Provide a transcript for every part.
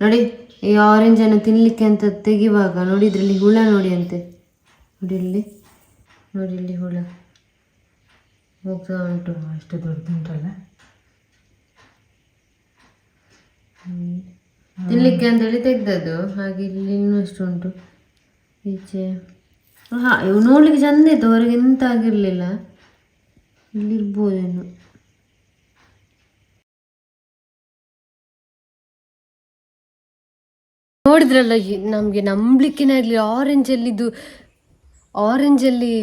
ನೋಡಿ, ಈ ಆರೆಂಜನ್ನು ಅನ್ನು ತಿನ್ಲಿಕ್ಕೆ ಅಂತ ತೆಗಿವಾಗ, ನೋಡಿ ಇದರಲ್ಲಿ ಹುಳ ನೋಡಿ ಅಂತೆ. ನೋಡಿ ಇಲ್ಲಿ ನೋಡಿ ಇಲ್ಲಿ ಹುಳ. ಹೋಗ್ತಾ ಉಂಟು, ಅಷ್ಟು ದೊಡ್ಡದುಂಟಲ್ಲ. ತಿನ್ನಲಿಕ್ಕೆ ಅಂತ ಹೇಳಿ ತೆಗ್ದದ್ದು, ಹಾಗೆ ಇಲ್ಲಿ ಇನ್ನೂ ಅಷ್ಟು ಉಂಟು. ಈಚೆ. ಹಾ ಇವು ನೋಡ್ಲಿಕ್ಕೆ ಚಂದ ಇತ್ತು, ಹೊರಗೆ ಎಂತ ಆಗಿರ್ಲಿಲ್ಲ. ಇಲ್ಲಿರ್ಬೋದೇನು ನೋಡಿದ್ರಲ್ಲ ನಮಗೆ ನಮ್ಗೆ ಇರಲಿ ಆರೆಂಜಲ್ಲಿದ್ದು ಆರೆಂಜಲ್ಲಿ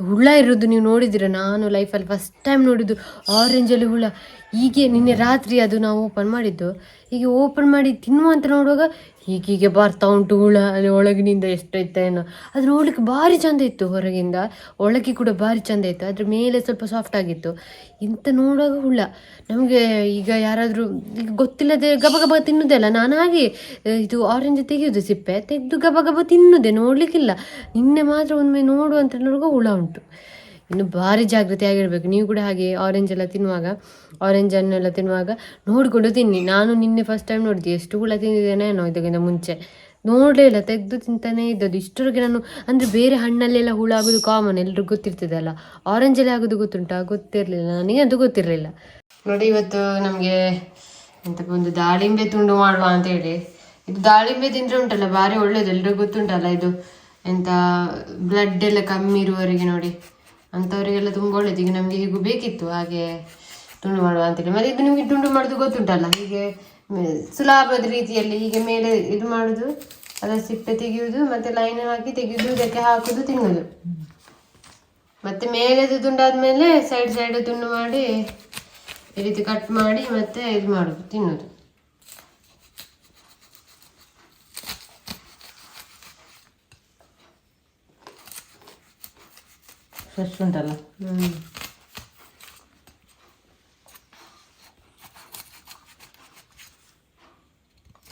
ಹುಳ ಇರೋದು ನೀವು ನೋಡಿದಿರ ನಾನು ಲೈಫಲ್ಲಿ ಫಸ್ಟ್ ಟೈಮ್ ನೋಡಿದ್ದು ಆರೆಂಜಲ್ಲಿ ಹುಳ. ಹೀಗೆ ನಿನ್ನೆ ರಾತ್ರಿ ಅದು ನಾವು ಓಪನ್ ಮಾಡಿದ್ದು. ಹೀಗೆ ಓಪನ್ ಮಾಡಿ ತಿನ್ನುವ ಅಂತ ನೋಡುವಾಗ ಹೀಗೀಗೆ ಬರ್ತಾ ಉಂಟು ಹುಳ, ಅಲ್ಲಿ ಒಳಗಿನಿಂದ ಎಷ್ಟೈತೆ ಏನೋ ಅದು ನೋಡ್ಲಿಕ್ಕೆ ಭಾರಿ ಚಂದ ಇತ್ತು ಹೊರಗಿಂದ. ಒಳಗೆ ಕೂಡ ಭಾರಿ ಚಂದ ಇತ್ತು. ಅದ್ರ ಮೇಲೆ ಸ್ವಲ್ಪ ಸಾಫ್ಟ್ ಆಗಿತ್ತು. ಇಂಥ ನೋಡುವಾಗ ಹುಳ. ನಮಗೆ ಈಗ ಯಾರಾದರೂ ಈಗ ಗೊತ್ತಿಲ್ಲದೆ ಗಬ ಗಬ ತಿನ್ನುವುದಲ್ಲ ನಾನು ಹಾಗೆ ಇದು ಆರೆಂಜ್ ತೆಗೆಯೋದು ಸಿಪ್ಪೆ, ತೆಗೆದು ಗಬ ಗಬ ತಿನ್ನುದೆ ನೋಡ್ಲಿಕ್ಕಿಲ್ಲ. ನಿನ್ನೆ ಮಾತ್ರ ಒಮ್ಮೆ ನೋಡು ಅಂತ ನೋಡುವಾಗ ಹುಳ ಉಂಟು. ಇನ್ನು ಭಾರಿ ಜಾಗೃತಿ ಆಗಿರ್ಬೇಕು ನೀವು ಕೂಡ ಹಾಗೆ ಆರೆಂಜ್ ಎಲ್ಲ ತಿನ್ನುವಾಗ ಆರೆಂಜ್ ಹಣ್ಣೆಲ್ಲ ತಿನ್ನುವಾಗ ನೋಡಿಕೊಂಡು ತಿನ್ನಿ. ನಾನು ನಿನ್ನೆ ಫಸ್ಟ್ ಟೈಮ್ ನೋಡಿದೆ ಎಷ್ಟು ಹುಳ ತಿಂದಿದ್ದೇನೆ ಏನೋ ಇದಕ್ಕಿಂತ ಮುಂಚೆ. ನೋಡಲೇ ಇಲ್ಲ, ತೆಗೆದು ತಿಂತಾನೇ ಇದ್ದದ್ದು. ಇಷ್ಟರವರೆಗೆ ನಾನು, ಅಂದರೆ ಬೇರೆ ಹಣ್ಣಲ್ಲೆಲ್ಲ ಹುಳ ಆಗೋದು ಕಾಮನ್ ಎಲ್ರಿಗೂ ಗೊತ್ತಿರ್ತದಲ್ಲ ಆರೆಂಜಲ್ಲಿ ಆಗೋದು ಗೊತ್ತುಂಟಾ? ಗೊತ್ತಿರಲಿಲ್ಲ. ನನಗೆ ಅದು ಗೊತ್ತಿರಲಿಲ್ಲ. ನೋಡಿ, ಇವತ್ತು ನಮಗೆ ಎಂತ ಒಂದು ದಾಳಿಂಬೆ ತುಂಡು ಮಾಡುವ ಅಂತ ಹೇಳಿ. ಇದು ದಾಳಿಂಬೆ ತಿಂದರೆ ಉಂಟಲ್ಲ, ಭಾರಿ ಒಳ್ಳೇದು. ಎಲ್ರಿಗೂ ಗೊತ್ತುಂಟಲ್ಲ ಇದು. ಎಂತ ಬ್ಲಡ್ ಎಲ್ಲ ಕಮ್ಮಿ ಇರುವವರಿಗೆ ನೋಡಿ. ಅಂಥವರಿಗೆಲ್ಲ ತುಂಬ ಒಳ್ಳೇದು. ಈಗ ನಮಗೆ ಹೀಗೂ ಬೇಕಿತ್ತು, ಹಾಗೆ ತುಂಡು ಮಾಡುವ ಅಂತೇಳಿ. ಮತ್ತೆ ಇದು ನಿಮಗೆ ತುಂಡು ಮಾಡೋದು ಗೊತ್ತುಂಟಲ್ಲ? ಹೀಗೆ ಸುಲಭದ ರೀತಿಯಲ್ಲಿ ಹೀಗೆ ಮೇಲೆ ಇದು ಮಾಡೋದು, ಅದರ ಸಿಪ್ಪೆ ತೆಗೆಯುವುದು ಮತ್ತೆ ಲೈನ್ ಹಾಕಿ ತೆಗೆಯುವುದು ಇದಕ್ಕೆ ಹಾಕುದು, ತಿನ್ನುದು. ಮತ್ತೆ ಮೇಲೆದು ತುಂಡಾದ್ಮೇಲೆ ಸೈಡ್ ಸೈಡ್ ತುಂಡು ಮಾಡಿ, ಈ ರೀತಿ ಕಟ್ ಮಾಡಿ, ಮತ್ತೆ ಇದು ಮಾಡೋದು, ತಿನ್ನೋದು. ಫ್ರೆಶ್ ಉಂಟಲ್ಲ? ಹ್ಞೂ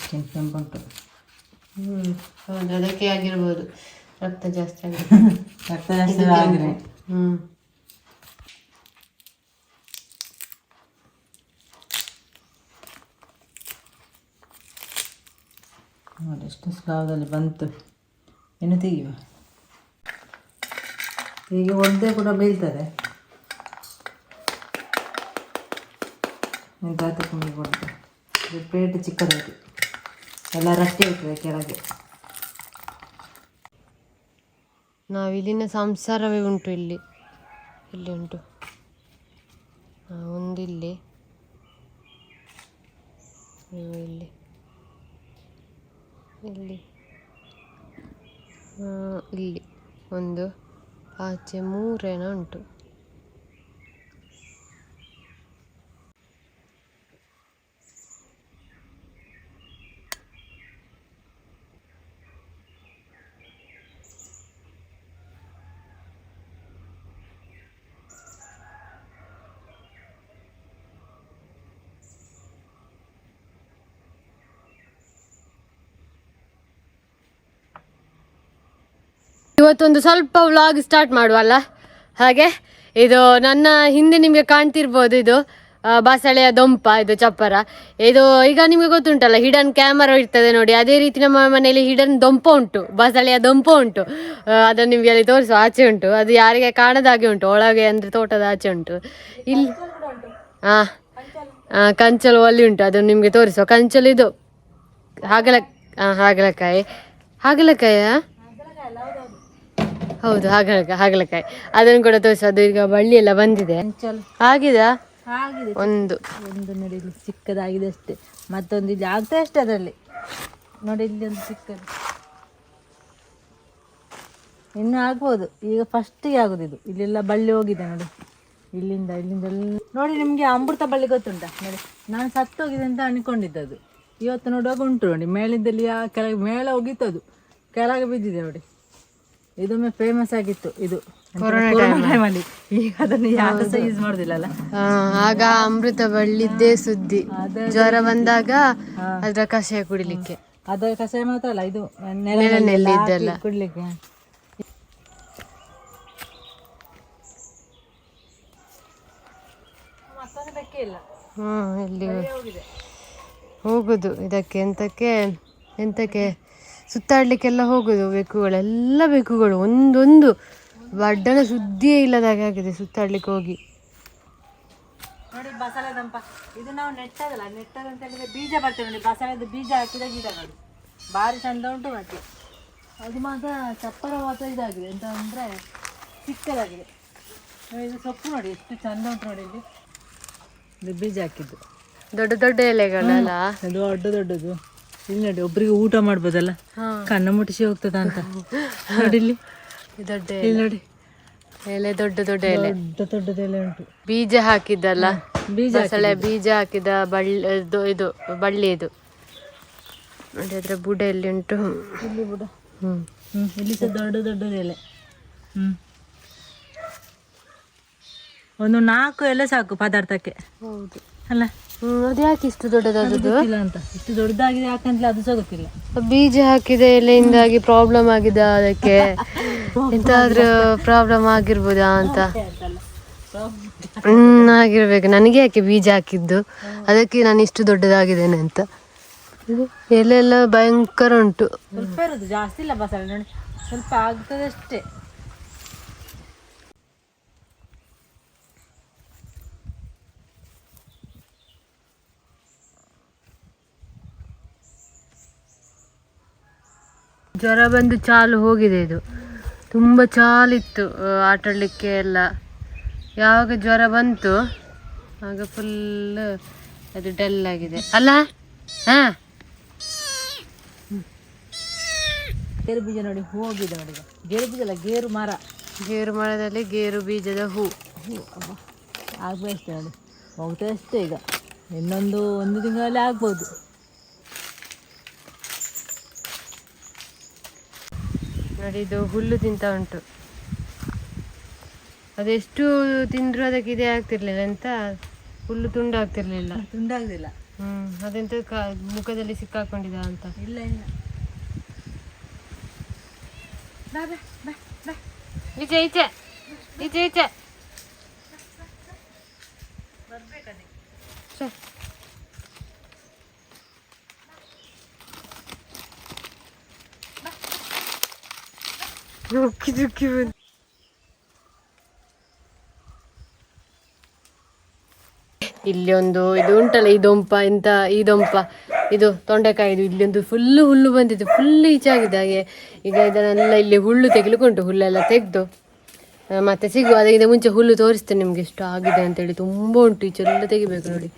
ಕೆಂಪು ಕೆಂಪು ಉಂಟು ಹ್ಮ್ ಹೌದು ಅದಕ್ಕೆ ಆಗಿರ್ಬೋದು. ರಕ್ತ ಜಾಸ್ತಿ ಆಗಿದೆ. ರಕ್ತ ಜಾಸ್ತಿ ಆಗಿದೆ. ಹ್ಞೂ ನೋಡಿ ಎಷ್ಟು ಸ್ಲಾವದಲ್ಲಿ ಬಂತು. ಇನ್ನು ತೆಗೆಯುವ? ಈಗ ಒದ್ದೆ ಕೂಡ ಬೀಳ್ತದೆ. ಪ್ಲೇಟ್ ಚಿಕ್ಕದಾಗಿ ಎಲ್ಲ ರಟ್ಟಿ ಇರ್ತದೆ ಕೆಳಗೆ. ನಾವಿಲ್ಲಿನ ಸಂಸಾರವೇ ಉಂಟು ಇಲ್ಲಿ. ಇಲ್ಲಿ ಉಂಟು. ಒಂದಿಲ್ಲಿ ಒಂದು ಇಲ್ಲಿ. ಇಲ್ಲಿ. ಇಲ್ಲಿ. ಒಂದು. ಆಚೆ ಮೂರೇನೋ ಇವತ್ತೊಂದು ಸ್ವಲ್ಪ ವ್ಲಾಗ್ ಸ್ಟಾರ್ಟ್ ಮಾಡುವಲ್ಲ? ಹಾಗೆ? ಇದು ನನ್ನ ಹಿಂದೆ ನಿಮಗೆ ಕಾಣ್ತಿರ್ಬೋದು ಇದು ಬಾಸಳೆಯ ದೊಂಪ, ಇದು ಚಪ್ಪರ. ಇದು ಈಗ ನಿಮಗೆ ಗೊತ್ತುಂಟಲ್ಲ ಹಿಡನ್ ಕ್ಯಾಮರಾ ಇರ್ತದೆ ನೋಡಿ, ಅದೇ ರೀತಿ ನಮ್ಮ ಮನೆಯಲ್ಲಿ ಹಿಡನ್ ದೊಂಪ ಉಂಟು, ಬಾಸಳೆಯ ದೊಂಪ ಉಂಟು. ಅದನ್ನು ನಿಮಗೆ ಅಲ್ಲಿ ತೋರಿಸುವ ಆಚೆ ಉಂಟು. ಅದು ಯಾರಿಗೆ ಕಾಣದ ಹಾಗೆ ಉಂಟು, ಒಳಗೆ ಅಂದರೆ ತೋಟದ ಆಚೆ ಉಂಟು. ಇಲ್ಲಿ ಹಾಂ ಕಂಚಲು ಅಲ್ಲಿ ಉಂಟು, ಅದನ್ನು ನಿಮಗೆ ತೋರಿಸುವ. ಕಂಚಲು ಇದು ಹಾಗಲ ಹಾಂ ಹಾಗಲಕಾಯಿ. ಹಾಗಲಕಾಯ ಹೌದು ಹಾಗಲಕಾಯಿ ಹಾಗಲಕಾಯಿ. ಅದನ್ನು ಕೂಡ ತೋರಿಸು ಅದು ಈಗ ಬಳ್ಳಿ ಎಲ್ಲ ಬಂದಿದೆ. ಆಗಿದ ಆಗಿದಾ? ಆಗಿದೆ. ಒಂದು. ಒಂದು ನೋಡಿ ಇಲ್ಲಿ ಚಿಕ್ಕದಾಗಿದೆ ಅಷ್ಟೇ. ಮತ್ತೊಂದು ಇಲ್ಲಿ ಆಗ್ತಾ ಅಷ್ಟೇ ಅದರಲ್ಲಿ. ನೋಡಿ ಇಲ್ಲಿ ಒಂದು ಚಿಕ್ಕದು ಇನ್ನು ಆಗ್ಬೋದು. ಈಗ ಫಸ್ಟಿಗೆ ಆಗೋದು ಇದು. ಇಲ್ಲೆಲ್ಲ ಬಳ್ಳಿ ಹೋಗಿದೆ ನೋಡಿ. ಇಲ್ಲಿಂದ ಇಲ್ಲಿಂದ ನೋಡಿ ನಿಮಗೆ ಅಮೃತ ಬಳ್ಳಿ ಗೊತ್ತುಂಟಾ? ನೋಡಿ ನಾನು ಸತ್ತೋಗಿದೆ ಅಂತ ಅನ್ಕೊಂಡಿದ್ದದು ಇವತ್ತು ನೋಡುವಾಗ ಉಂಟು ನೋಡಿ. ಮೇಲಿಂದಲ್ಲಿ ಕೆಳಗೆ ಮೇಳ ಹೋಗಿತ್ತು ಅದು ಕೆಳಗೆ ಬಿದ್ದಿದೆ ನೋಡಿ. ಇದೊಮ್ಮೆ ಫೇಮಸ್ ಆಗಿತ್ತು ಇದು. ಟೈಮಲ್ಲಿ ಈಗ ಅದನ್ನು ಯಾರು ಸಹ ಯೂಸ್ ಮಾಡೋದಿಲ್ಲಲ್ಲ ಆಗ ಅಮೃತ ಬಳ್ಳಿದ್ದೇ ಸುದ್ದಿ. ಜ್ವರ ಬಂದಾಗ ಅದರ ಕಷಾಯ ಕುಡಿಲಿಕ್ಕೆ. ಅದರ ಕಷಾಯ ಮಾತ್ರ ಅಲ್ಲ ಇದು ನೆಲನೆಲ್ಲಿ ಕುಡ್ಲಿಕ್ಕೆ. ಹ್ಮ್ ಇಲ್ಲಿ ಹೋಗುದು ಇದಕ್ಕೆ ಎಂತಕ್ಕೆ ಎಂತಕ್ಕೆ? ಸುತ್ತಾಡ್ಲಿಕ್ಕೆಲ್ಲ ಹೋಗೋದು ಬೆಕ್ಕುಗಳೆಲ್ಲ ಬೆಕ್ಕುಗಳು. ಒಂದೊಂದು ಬಡ್ಡನ ಸುದ್ದಿಯೇ ಇಲ್ಲದಾಗೆ ಆಗಿದೆ ಸುತ್ತಾಡ್ಲಿಕ್ಕೆ ಹೋಗಿ. ನೋಡಿ ಬಸಳೆ ದಂಪ ಇದು ನಾವು ನೆಟ್ಟದಲ್ಲ ನೆಟ್ಟದಂತ ಹೇಳಿದ್ರೆ ಬೀಜ ಬರ್ತದೆ ನೋಡಿ ಬಸಳೆದು ಬೀಜ ಹಾಕಿದ ಗಿಡಗಳು. ಭಾರಿ ಚಂದ ಉಂಟು ಮತ್ತೆ. ಅದು ಮಾತ್ರ ಚಪ್ಪರ ಮಾತ್ರ ಇದಾಗಿದೆ. ಎಂತ ಅಂದರೆ ಚಿಕ್ಕದಾಗಿದೆ ಇದು ಸೊಪ್ಪು ನೋಡಿ ಎಷ್ಟು ಚಂದ ಉಂಟು ನೋಡಿ ಇಲ್ಲಿ. ಇದು ಬೀಜ ಹಾಕಿದ್ದು. ದೊಡ್ಡ ದೊಡ್ಡ ಎಲೆಗಳಲ್ಲ? ಅದು ದೊಡ್ಡ ದೊಡ್ಡದು. ಇಲ್ಲಿ ನೋಡಿ ಒಬ್ರಿಗೆ ಊಟ ಮಾಡ್ಬೋದಲ್ಲ? ಕಣ್ಣು ಮುಟ್ಟಿಸಿ ಹೋಗ್ತದ ಅಂತ. ನೋಡಿ ಇಲ್ಲಿ. ದೊಡ್ಡ ಇಲ್ಲಿ ನೋಡಿ. ಎಲೆ ದೊಡ್ಡ ದೊಡ್ಡ ಎಲೆ. ದೊಡ್ಡ ಎಲೆ ಉಂಟು. ಬೀಜ ಹಾಕಿದ್ದಲ್ಲ? ಬೀಜ ಸಳೆ ಬೀಜ ಹಾಕಿದ ಬಳ್ಳಿ ಇದು ಬಳ್ಳಿ ಇದು. ನೋಡಿ ಅದ್ರ ಬುಡ ಎಲ್ಲಿ ಉಂಟು? ಇಲ್ಲಿ ಬುಡ. ಹ್ಮ್. ಹ್ಮ್ ಇಲ್ಲಿ ಸಹ ದೊಡ್ಡ ದೊಡ್ಡದ ಎಲೆ. ಹ್ಮ್. ಒಂದು ನಾಲ್ಕು ಎಲೆ ಸಾಕು ಪದಾರ್ಥಕ್ಕೆ. ಹೌದು. ಅಲ್ಲ? ಹ್ಮ್ ಅದು ಯಾಕೆ ಇಷ್ಟು ದೊಡ್ಡದಾದದ್ದು? ಗೊತ್ತಿಲ್ಲ ಅಂತ. ಇಷ್ಟು ದೊಡ್ಡದಾಗಿದೆ ಯಾಕಂದ್ರೆ ಅದು ಸಹ ಗೊತ್ತಿಲ್ಲ. ಬೀಜ ಹಾಕಿದ ಎಲೆಯಿಂದಾಗಿ ಪ್ರಾಬ್ಲಮ್ ಆಗಿದೆ ಅದಕ್ಕೆ. ಎಂತಾದ್ರೂ ಪ್ರಾಬ್ಲಮ್ ಆಗಿರ್ಬೋದಾ ಅಂತ. ಹ್ಮ್ ಆಗಿರ್ಬೇಕು. ನನಗೆ ಯಾಕೆ ಬೀಜ ಹಾಕಿದ್ದು? ಅದಕ್ಕೆ ನಾನು ಇಷ್ಟು ದೊಡ್ಡದಾಗಿದ್ದೇನೆ ಅಂತ. ಎಲೆ ಎಲ್ಲ ಭಯಂಕರ ಉಂಟು. ಸ್ವಲ್ಪ ಇರೋದು ಜಾಸ್ತಿ ಇಲ್ಲ ಬಸಳೆ ಸ್ವಲ್ಪ ಆಗ್ತದೆ ಅಷ್ಟೇ. ಜ್ವರ ಬಂದು ಚಾಲು ಹೋಗಿದೆ ಇದು. ತುಂಬ ಚಾಲಿತ್ತು ಆಟಾಡಲಿಕ್ಕೆ ಎಲ್ಲ. ಯಾವಾಗ ಜ್ವರ ಬಂತು ಆಗ ಫುಲ್ ಅದು ಡಲ್ ಆಗಿದೆ. ಅಲ್ಲ? ಹಾ. ಗೇರು ಬೀಜ ನೋಡಿ ಹೋಗಿದೆ ನೋಡಿ. ಗೇರು ಬೀಜ ಅಲ್ಲ ಗೇರು ಮರ. ಗೇರು ಮರದಲ್ಲಿ ಗೇರು ಬೀಜದ ಹೂ. ಹೂ ಆಗ್ಬೇಕು ನೋಡಿ. ಹೋಗ್ತಾ ಅಷ್ಟೇ ಈಗ. ಇನ್ನೊಂದು ಒಂದು ತಿಂಗಳಲ್ಲಿ ಆಗ್ಬೋದು. ನೋಡಿ ಇದು ಹುಲ್ಲು ತಿಂತ ಉಂಟು. ಅದೆಷ್ಟು ತಿಂದ್ರು ಅದಕ್ಕೆ ಇದೇ ಆಗ್ತಿರ್ಲಿಲ್ಲ ಅಂತ ಹುಲ್ಲು ತುಂಡು ಆಗ್ತಿರ್ಲಿಲ್ಲ ತುಂಡಾಗುದಿಲ್ಲ ಹ್ಮ್ ಅದೆಂತ ಮುಖದಲ್ಲಿ ಸಿಕ್ಕಾಕೊಂಡಿದ ಅಂತ. ಇಲ್ಲ ಇಲ್ಲ. ಬಾ ಬಾ ಬಾ ಬಾ. ಈಚೆ ಈಚೆ ಈಚೆ ಈಚೆ. ದುಃಖಿ ದುಃಖಿ ಬಂತು ಇಲ್ಲಿ ಒಂದು ಇದು ಉಂಟಲ್ಲ ಈ ದೊಂಪ ಎಂತ ಈ ದೊಂಪ. ಇದು ತೊಂಡೆಕಾಯಿದು ಇಲ್ಲಿ ಒಂದು ಫುಲ್ಲು ಹುಲ್ಲು ಬಂದಿದೆ ಫುಲ್ ಈಚಾಗಿದೆ ಹಾಗೆ ಈಗ ಇದನ್ನೆಲ್ಲ ಇಲ್ಲಿ ಹುಲ್ಲು ತೆಗಿಲಿಕ್ಕುಂಟು ಹುಲ್ಲೆಲ್ಲ ತೆಗೆದು ಮತ್ತೆ ಸಿಗುವ ಅದಕ್ಕಿಂತ ಮುಂಚೆ ಹುಲ್ಲು ತೋರಿಸ್ತೇನೆ ನಿಮ್ಗೆ ಎಷ್ಟು ಆಗಿದೆ ಅಂತೇಳಿ. ತುಂಬ ಉಂಟು ಈಚೆಲ್ಲ ತೆಗಿಬೇಕು ನೋಡಿ.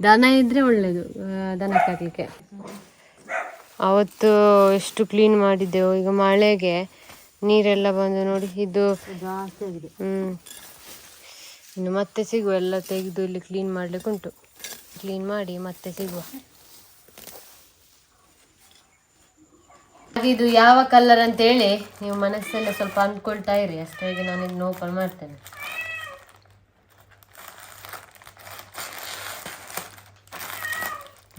ದನ ಇದ್ರೆ ಒಳ್ಳೇದು ದನಕ್ಕೆ ಹಾಕ್ಲಿಕ್ಕೆ ಅವತ್ತು ಎಷ್ಟು ಕ್ಲೀನ್ ಮಾಡಿದ್ದೆವು ಈಗ ಮಳೆಗೆ ನೀರೆಲ್ಲ ಬಂದು ನೋಡಿ ಇದು ಹ್ಮ್. ಇನ್ನು ಮತ್ತೆ ಸಿಗುವ ಎಲ್ಲ ತೆಗೆದು ಇಲ್ಲಿ ಕ್ಲೀನ್ ಮಾಡ್ಲಿಕ್ಕೆ ಉಂಟು. ಕ್ಲೀನ್ ಮಾಡಿ ಮತ್ತೆ ಸಿಗುವ. ಇದು ಯಾವ ಕಲರ್ ಅಂತ ಹೇಳಿ ನೀವು ಮನಸ್ಸೆಲ್ಲ ಸ್ವಲ್ಪ ಅಂದ್ಕೊಳ್ತಾ ಇರಿ. ಅಷ್ಟಾಗಿ ನಾನು ಇದನ್ನ ಓಪನ್ ಮಾಡ್ತೇನೆ.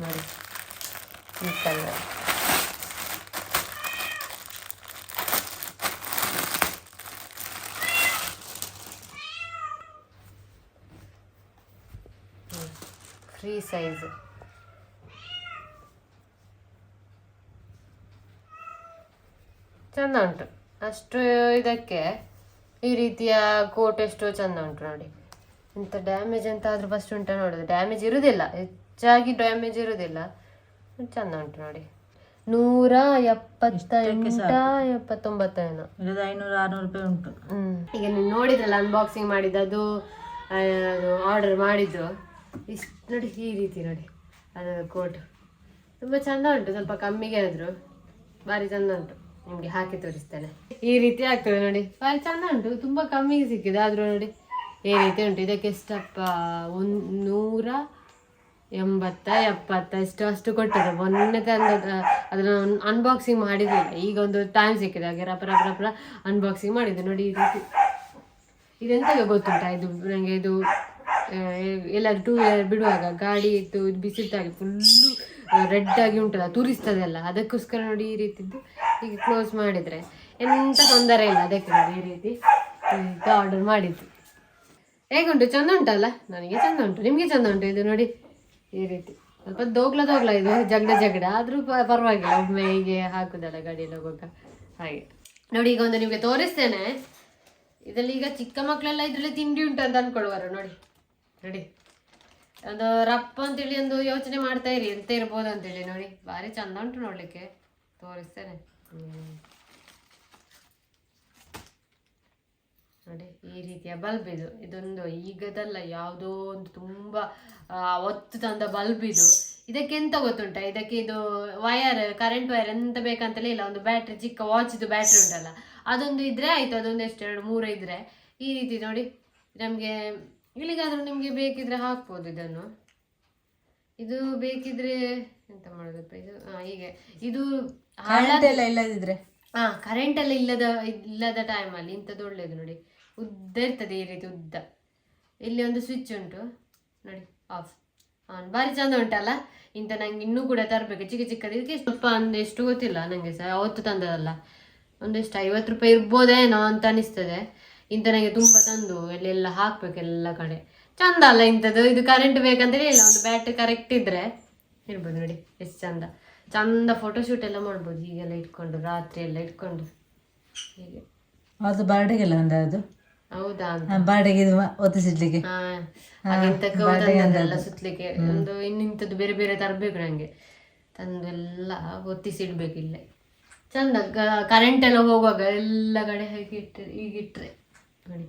ನೋಡಿ ಈ ಕಲರ್ ಫ್ರೀ ಸೈಜ್. ಚಂದ ಉಂಟು. ಅಷ್ಟು ಇದಕ್ಕೆ ಈ ರೀತಿಯ ಕೋಟ್ ಎಷ್ಟು ಚಂದ ಉಂಟು ನೋಡಿ. ಇಂಥ ಡ್ಯಾಮೇಜ್ ಅಂತ ಆದ್ರೂ ಫಸ್ಟ್ ಉಂಟ ನೋಡೋದು. ಡ್ಯಾಮೇಜ್ ಇರುವುದಿಲ್ಲ ಹೆಚ್ಚಾಗಿ ಡ್ಯಾಮೇಜ್ ಇರುವುದಿಲ್ಲ ಚಂದ ಉಂಟು ನೋಡಿ. ನೂರ ಎಪ್ಪತ್ತ ಎಪ್ಪತ್ತೊಂಬತ್ತೇನೋ. ಐನೂರು ಆರ್ನೂರು ರೂಪಾಯಿ ಉಂಟು. ಈಗ ನೀವು ನೋಡಿದ್ರಲ್ಲ ಅನ್ಬಾಕ್ಸಿಂಗ್ ಮಾಡಿದ್ದು ಅದು ಆರ್ಡರ್ ಮಾಡಿದ್ದು. ಇಷ್ಟು ನೋಡಿ, ಈ ರೀತಿ ನೋಡಿ. ಅದು ಕೋಟ್. ತುಂಬ ಚಂದ ಉಂಟು, ಸ್ವಲ್ಪ ಕಮ್ಮಿಗೆ ಆದರೂ. ಭಾರಿ ಚಂದ ಉಂಟು. ನಿಮಗೆ ಹಾಕಿ ತೋರಿಸ್ತೇನೆ. ಈ ರೀತಿ ಆಗ್ತದೆ ನೋಡಿ. ಭಾರಿ ಚಂದ ಉಂಟು. ತುಂಬ ಕಮ್ಮಿಗೆ ಸಿಕ್ಕಿದೆ. ಆದರೂ ನೋಡಿ, ಈ ರೀತಿ ಉಂಟು. ಇದಕ್ಕೆ ಎಷ್ಟಪ್ಪ? ಒಂದು ನೂರ ಎಂಬತ್ತ, ಎಪ್ಪತ್ತ ಇಷ್ಟು ಅಷ್ಟು ಕೊಟ್ಟರು ಮೊನ್ನೆ ತಂದ, ಅದನ್ನು ಅನ್ಬಾಕ್ಸಿಂಗ್ ಮಾಡಿದ್ದಿಲ್ಲ ಈಗ ಒಂದು ಟೈಮ್ ಸಿಕ್ಕಿದೆ. ಹಾಗೆ ರಪ ರಪ ರಪ ಅನ್ಬಾಕ್ಸಿಂಗ್ ಮಾಡಿದ್ದು ನೋಡಿ ಈ ರೀತಿ. ಇದೆಂತ ಗೊತ್ತುಂಟಾ? ಇದು ನನಗೆ ಇದು ಎಲ್ಲಾದ್ರೂ ಟೂ ವೀಲರ್ ಬಿಡುವಾಗ ಗಾಡಿ ಇತ್ತು ಫುಲ್ ಫುಲ್ಲು ರೆಡ್ ಆಗಿ ಉಂಟಲ್ಲ, ತುರಿಸ್ತದೆಲ್ಲ. ಅದಕ್ಕೋಸ್ಕರ ನೋಡಿ ಈ ರೀತಿದ್ದು ಈಗ ಕ್ಲೋಸ್ ಮಾಡಿದ್ರೆ ಎಂಥ ತೊಂದರೆ ಇಲ್ಲ ಅದಕ್ಕೆ ನೋಡಿ ಈ ರೀತಿ ಆರ್ಡರ್ ಮಾಡಿದ್ದು. ಹೇಗುಂಟು? ಚಂದ ಉಂಟಲ್ಲ? ನನಗೆ ಚಂದ ಉಂಟು. ನಿಮಗೆ ಚಂದ ಉಂಟು ಇದು ನೋಡಿ ಈ ರೀತಿ. ಸ್ವಲ್ಪ ದೋಗ್ಲ ದೋಗ್ಲ ಇದು ಜಗಡ ಜಗಡ. ಆದರೂ ಪರವಾಗಿಲ್ಲ. ಒಮ್ಮೆ ಹೀಗೆ ಹಾಕುದಲ್ಲ ಗಾಡಿಯಲ್ಲಿ ಹೋಗುವಾಗ. ಹಾಗೆ. ನೋಡಿ, ಈಗ ಒಂದು ನಿಮಗೆ ತೋರಿಸ್ತೇನೆ. ಇದರಲ್ಲಿ ಈಗ ಚಿಕ್ಕ ಮಕ್ಕಳೆಲ್ಲ ಇದರಲ್ಲಿ ತಿಂಡಿ ಉಂಟು ಅಂತ ಅನ್ಕೊಳ್ಳುವರು ನೋಡಿ. ನೋಡಿ ಒಂದು ರಪ್ಪ ಅಂತೇಳಿ ಒಂದು ಯೋಚನೆ ಮಾಡ್ತಾ ಇರಿ, ಎಂತ ಇರ್ಬೋದು ಅಂತೇಳಿ ನೋಡಿ. ಭಾರಿ ಚಂದ ಉಂಟು ನೋಡಲಿಕ್ಕೆ. ತೋರಿಸ್ತೇನೆ. ನೋಡಿ, ಈ ರೀತಿಯ ಬಲ್ಬ್ ಇದು. ಇದೊಂದು ಈಗದಲ್ಲ, ಯಾವುದೋ ಒಂದು ತುಂಬಾ ಒತ್ತು ತಂದ ಬಲ್ಬ್ ಇದು. ಇದಕ್ಕೆ ಎಂತ ಗೊತ್ತುಂಟ? ಇದಕ್ಕೆ ಇದು ವಯರ್ ಕರೆಂಟ್ ವಯರ್ ಎಂತ ಬೇಕಂತಲೇ ಇಲ್ಲ. ಒಂದು ಬ್ಯಾಟ್ರಿ, ಚಿಕ್ಕ ವಾಚ್ದು ಬ್ಯಾಟ್ರಿ ಉಂಟಲ್ಲ. ಅದೊಂದು ಇದ್ರೆ ಆಯ್ತು. ಅದೊಂದು ಎಷ್ಟು? ಎರಡು, ಮೂರು ಇದ್ರೆ. ಈ ರೀತಿ ನೋಡಿ. ನಮಗೆ ಇಲ್ಲಿಗಾದ್ರೂ ನಿಮಗೆ ಬೇಕಿದ್ರೆ ಹಾಕ್ಬೋದು ಇದನ್ನು. ಇದು ಬೇಕಿದ್ರೆ ಎಂತ ಮಾಡೋದಪ್ಪ ಇದು? ಹೀಗೆ. ಇದು ಎಲ್ಲ ಇಲ್ಲದಿದ್ರೆ. ಹಾ ಕರೆಂಟ್ ಎಲ್ಲ ಇಲ್ಲದ ಇಲ್ಲದ ಟೈಮಲ್ಲಿ ಇಂಥದ್ದು ಒಳ್ಳೇದು ನೋಡಿ. ಉದ್ದ ಇರ್ತದೆ ಈ ರೀತಿ ಉದ್ದ. ಇಲ್ಲಿ ಒಂದು ಸ್ವಿಚ್ ಉಂಟು. ನೋಡಿ ಆಫ್ ಆನ್. ಭಾರಿ ಚಂದ ಉಂಟಲ್ಲ? ಇಂಥ ನಂಗೆ ಇನ್ನೂ ಕೂಡ ತರಬೇಕು. ಚಿಕ್ಕ ಚಿಕ್ಕದು. ಇದಕ್ಕೆ ಸ್ವಲ್ಪ ಅಂದ್ರೆ ಎಷ್ಟು ಗೊತ್ತಿಲ್ಲ ನನಗೆ ಸಹ ಅವತ್ತು ತಂದದಲ್ಲ ಒಂದಿಷ್ಟು ಐವತ್ತು ರೂಪಾಯಿ ಇರ್ಬೋದೇನೋ ಅಂತ ಅನಿಸ್ತದೆ. ಇಂಥ ನನಗೆ ತುಂಬ ತಂದು ಎಲ್ಲೆಲ್ಲ ಹಾಕ್ಬೇಕು ಎಲ್ಲ ಕಡೆ. ಚಂದ ಅಲ್ಲ ಇಂಥದ್ದು? ಇದು ಕರೆಂಟ್ ಬೇಕಂದ್ರೆ ಇಲ್ಲ ಒಂದು ಬ್ಯಾಟ್ರಿ ಕರೆಕ್ಟ್ ಇದ್ರೆ. ಇರ್ಬೋದು ನೋಡಿ ಎಷ್ಟು ಚಂದ. ಚಂದ ಫೋಟೋಶೂಟ್ ಎಲ್ಲ ಮಾಡ್ಬೋದು ಈಗೆಲ್ಲ ಇಟ್ಕೊಂಡು ರಾತ್ರಿ ಎಲ್ಲ ಇಟ್ಕೊಂಡು. ಹೀಗೆ. ಅದು ಬಾಡಿಗೆಲ್ಲ ಒಂದು ಅದು ಹೌದಾ? ಬಾಡಿಗೆ ಇದು ಒತ್ತಿಸಿಡ್ಲಿಕ್ಕೆ. ಎಲ್ಲ ಸುತ್ತಲಿಕ್ಕೆ ಒಂದು ಇನ್ನಿಂಥದ್ದು ಬೇರೆ ಬೇರೆ ತರಬೇಕು ನಂಗೆ. ತಂದು ಎಲ್ಲ ಒತ್ತಿಸಿಡ್ಬೇಕು ಇಲ್ಲೇ. ಚಂದ ಕರೆಂಟ್ ಎಲ್ಲ ಹೋಗುವಾಗ ಎಲ್ಲ ಕಡೆ ಹೇಗೆ ಇಟ್ಟರೆ ಹೀಗಿಟ್ರೆ. ನೋಡಿ